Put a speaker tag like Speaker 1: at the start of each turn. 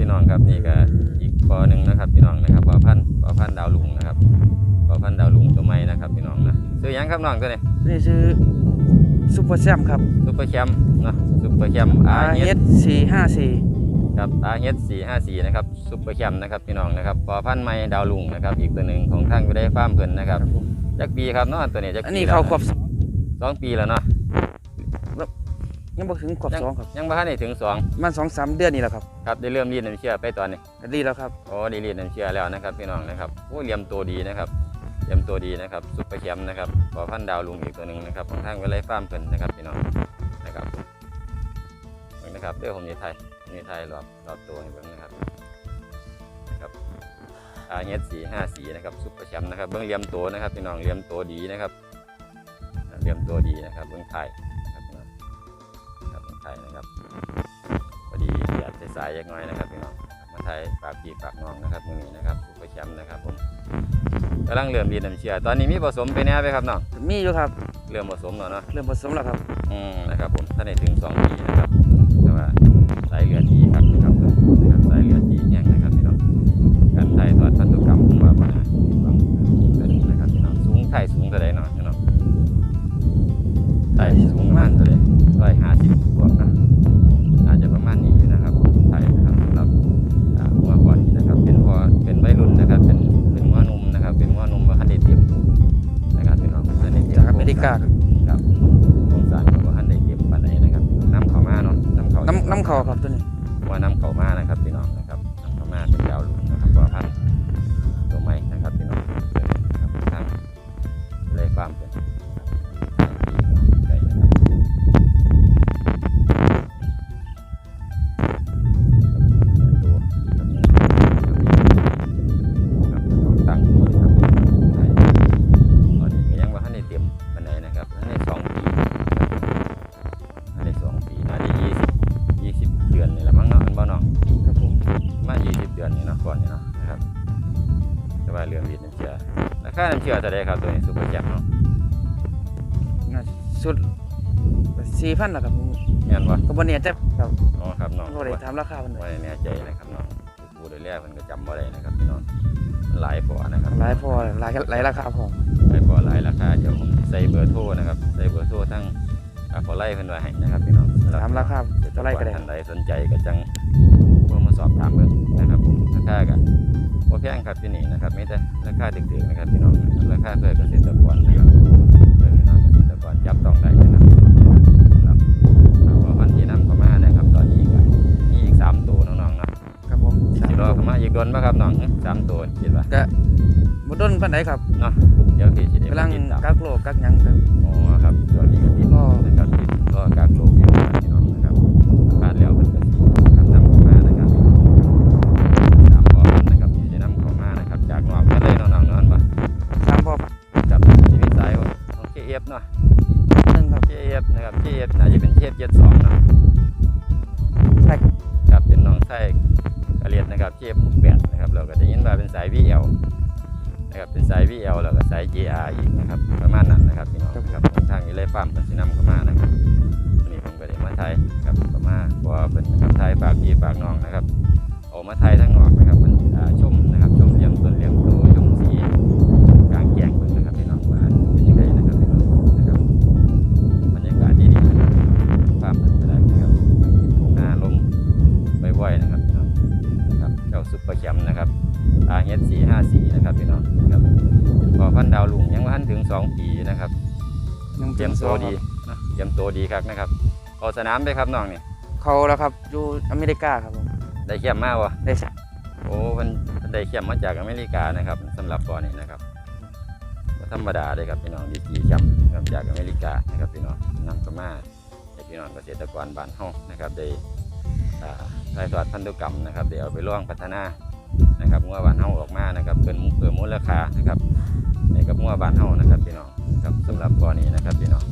Speaker 1: พี่น้องครับนี่ก็อีกปอหนึ่งนะครับพี่น้องนะครับปอพันธุ์ปอพันธุ์ดาวลุงนะครับปอพันธุ์ดาวลุงตัวใหม่นะครับพี่น้องนะซื้อหยังครับน้องตัวนี้
Speaker 2: นี่ชื่อซุปเปอร์แซมครับ
Speaker 1: ซุปเปอร์แคมป์เนาะซุปเปอร์แคมป์
Speaker 2: R
Speaker 1: RS
Speaker 2: S สี่ห้าสี่
Speaker 1: ครับ RS 454นะครับซุปเปอร์แคมป์นะครับพี่น้องนะครับปอพันธุ์ใหม่ดาวลุงนะครับอีกตัวหนึ่งของทางวิได้ฟาร์มเพิ่นนะครับจักปีครับเนาะตัวนี้จักปี
Speaker 2: อันนี้
Speaker 1: แล้ว
Speaker 2: เขาขวบสอง
Speaker 1: สองปีแล้วเนาะ
Speaker 2: ยังบ่ถึงขวบ
Speaker 1: ยัง
Speaker 2: สองครับ
Speaker 1: ยังบ่ทันได้ถึงสอง
Speaker 2: มันสองสามเดือนนี่แหละครับ
Speaker 1: ครับได้เริ่มรีดน้ำเชื่อไปตอนนี้
Speaker 2: ก็ดีแล้วครับ
Speaker 1: โอ้ดีรีดน้ำเชื่อแล้วนะครับพี่น้องนะครับโอ้เลียมตัวดีนะครับเลียมตัวดีนะครับซุปเปอร์แคมป์นะครับปอพันธุ์ดาวลุงอีกตัวหนึ่งนะครับของทางวิไลฟาร์มเพิ่นนะครับพี่น้องนะครับเบิ่งนะครับเดี๋ยวผมจะถ่ายผมจะถ่ายรอบรอบตัวให้เบิ่งนะครับนะครับ RS 454นะครับซุปเปอร์แชมป์นะครับเบื้องเหลี่ยมตัวนะครับพี่น้องเหลี่ยมตัวดีนะครับอ่าเหลี่ยมตัวดีนะครับเบื้องไทย ไทยนะครับพอดีแดดสายๆเล็กน้อยนะครับพี่น้องมาไทยปากปีปากน้องนะครับมือนี้นะครับซุปเปอร์แชมป์นะครับผมกำลังเริ่มดีน้ำเชื่อตอนนี้มีผสมไปแน่ไปครับน้อง
Speaker 2: มีอยู่ครับ
Speaker 1: เริ่มผสมแล้วเนาะ
Speaker 2: เริ่มผสมแล้วครับ
Speaker 1: อืมนะครับผมถ้าในถึงสองปีนะครับ ได้เตรียม
Speaker 2: จากอเมริกาครับ
Speaker 1: ครับโครงสร้างของว่าคันได้เตรียมปานใดนะครับน้ำเข้ามาเนาะน้ำเข้า
Speaker 2: น้ำน้ำเขาครับตัวนี้
Speaker 1: ว่าน้ำเขามานะครับพี่น้องาคาน้ำเชื่อเท่าไรครับตัวนี้ซุปเปอร์แจ็คเนาะ
Speaker 2: น่าสุดสี่พันแล้วครับผม
Speaker 1: แม่นบ่
Speaker 2: ก็บ่เนี่ยจะครับ
Speaker 1: อ๋อครับน้อง
Speaker 2: บ่ได้ถามราคามัน
Speaker 1: บ่ได้แน่ใจนะครับน้องผู้ดูแลเพิ่นก็จำบ่ได้นะครับพี่น้องมันหลายพอนะครับ
Speaker 2: หลายพอหลายหลายราคาพอ
Speaker 1: หลายพอหลายราคาเดี๋ยวผมสิใส่เบอร์โทรนะครับใส่เบอร์โทรทั้งอ่าพอไล่เพิ่นไว้ให้นะครับพี่น้องสำหรับ
Speaker 2: ถามราคาเท่าไหรก็ได้
Speaker 1: ท่านใดสนใจก็จังโทรมาสอบถามเบิ่งนะครับผมราคาก็ บ่แพงครับที่นี่นะครับมีแต่ราคาถึกๆนะครับพี่น้องราคาเพื่อเกษตรกรนะครับเพื่อพี่น้องเกษตรกรจับต้องได้นะครับครับเอาว่าพันธุ์ที่นำเข้ามานะครับ ตอนนี้ก็มีอีกสามตัวน้องๆเนาะ
Speaker 2: ครับผม
Speaker 1: สิรอเข้ามาอีกโดนบ่ครับน้องสามตัวคิดว่า
Speaker 2: ก็บ่ต้นปานใดครับ
Speaker 1: เนาะเดี๋ยวพี่สิได้
Speaker 2: กำลัง
Speaker 1: ติดตาม
Speaker 2: กักโลกกักหยังครับ
Speaker 1: อ๋อครับตอนนี้ก็ติด
Speaker 2: รอ
Speaker 1: นะครับติดรอกักโลกอยู่ นึ่งครับ KF นะ
Speaker 2: ครับ
Speaker 1: KF น่าจะเป็นเทพ72เนาะ
Speaker 2: ใช่
Speaker 1: ครับเป็นน้องไส้กระเลียดนะครับ KF 68นะครับเราก็ได้ยินว่าเป็นสาย VL นะครับเป็นสาย VL แล้วก็สาย JR อีกนะครับประมาณนั้นนะครับพี่น้องครับทางนี้เลยปั๊มเป็นสินำเข้ามานะครับวันนี้ผมก็ได้มาไทยครับเข้ามาเพราะว่าเป็นนะครับไทยฝากพี่ฝากน้องนะครับออกมาไทยทั้งาซุปเปอร์แชมป์นะครับอาเฮดสี่ห้าสี่นะครับพี่น้องครับพอพันธุ์ดาวลุงยังว่าทันถึงสองปีนะครับ
Speaker 2: หนึ่ง
Speaker 1: เตรียมตัวดีนะเตรียมตัวดีครับนะครับออกสนามไปครับน้องนี่
Speaker 2: เขาแล้วครับอยู่อเมริกาครับผม
Speaker 1: ได้เข้มมากวะ
Speaker 2: ได้สัก
Speaker 1: โอ้มันมันได้เข้มมาจากอเมริกานะครับสำหรับก่อนนี้นะครับบ่ธรรมดาเลยครับพี่น้องดีกีเข้มครับจากอเมริกานะครับพี่น้องนำเข้ามาให้พี่น้องเกษตรกรบ้านเฮานะครับได้อ่า ถ่ายทอดพันธุกรรมนะครับ เดี๋ยวไปร่วงพัฒนานะครับงัวบานเฮาออกมานะครับเป็นเพิ่มมูลค่านะครับในกับงัวบานเฮานะครับพี่น้องครับสำหรับก่อนนี้นะครับพี่น้อง